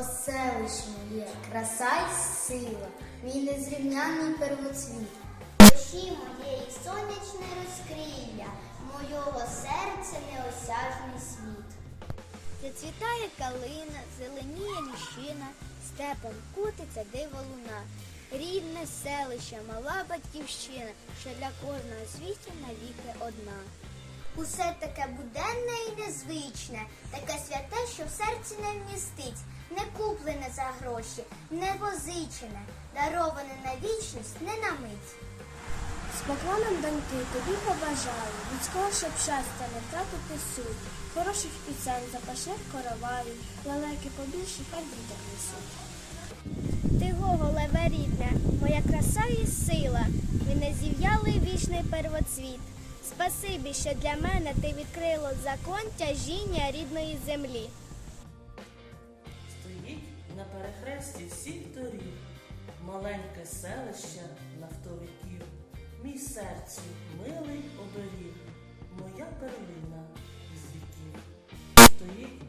оселищ моє, краса й сила, мій незрівняний первоцвіт. Душі моєї сонячне розкрилля, мойого серця неосяжний світ. Зацвітає калина, зеленіє ліщина, степом кутиться диво луна. Рідне селище, мала батьківщина, що для кожного світу навіки одна. Усе таке буденне і незвичне таке святе, що в серці не вмістить, не куплене за гроші, не позичене, дароване на вічність, не на мить. З поклоном доньки тобі побажаю, людського, щоб щастя не втратити суть, хороших пісень, запашних короваїв, лелеки побільше хай діток несуть. Ти гоголеве рідне, моя краса і сила, мій незів'ялий вічний первоцвіт. Спасибі, що для мене ти відкрило закон тяжіння рідної землі. Стоїть на перехресті всіх доріг, маленьке селище нафтовиків, мій серцю милий оберіг, моя перлина із віків. Стоїть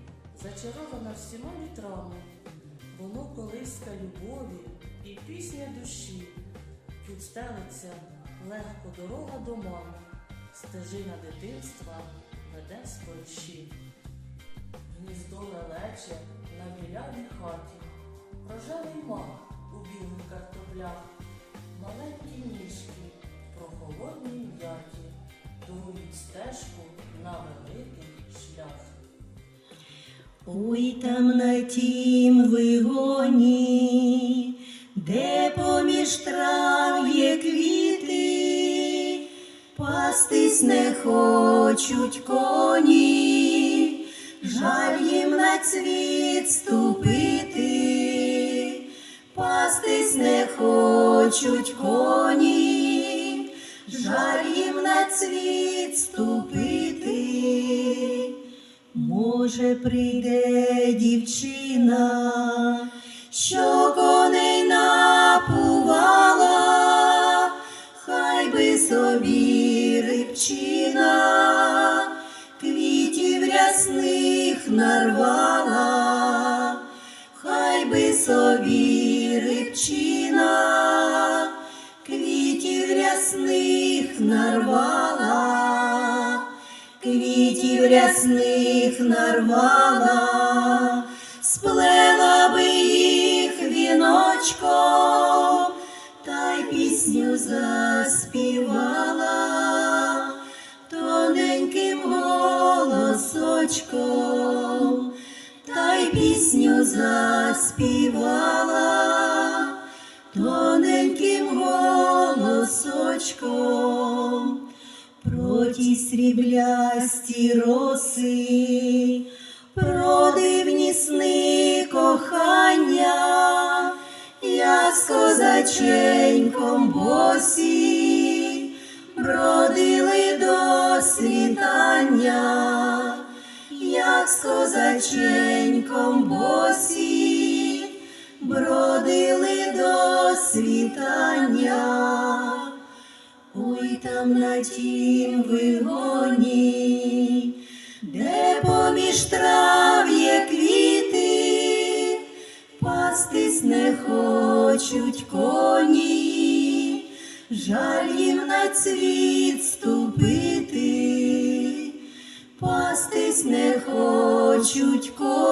зачарована всіма вітрами, воно колиска любові і пісня душі. Тут стелиться легко дорога до мами, стежина дитинства веде з Польщі. Гніздо лелече на білявій хаті, рожевий мак у білих картоплях, маленькі ніжки прохолодній м'яті, дують стежку на великий шлях. Ой там на тім вигоні, де поміж трав пастись не хочуть коні, жаль їм на цвіт ступити, пастись не хочуть коні, жаль їм на цвіт ступити. Може, прийде дівчина, що рибчина, квітів рясних нарвала, хай би собі рибчина, квітів рясних нарвала. Квітів рясних нарвала, сплела би їх віночком, та й пісню заспівала голосочком, та й пісню заспівала тоненьким голосочком. Про ті сріблясті роси, про дивні сни кохання, я з козаченьком босі, бродили до світання, з козаченьком босі, бродили до світання. Ой там на тім вигоні, де поміж трав є квіти, пастись не хочуть коні, жаль їм на цвіт ступити, пастись не хочуть коні,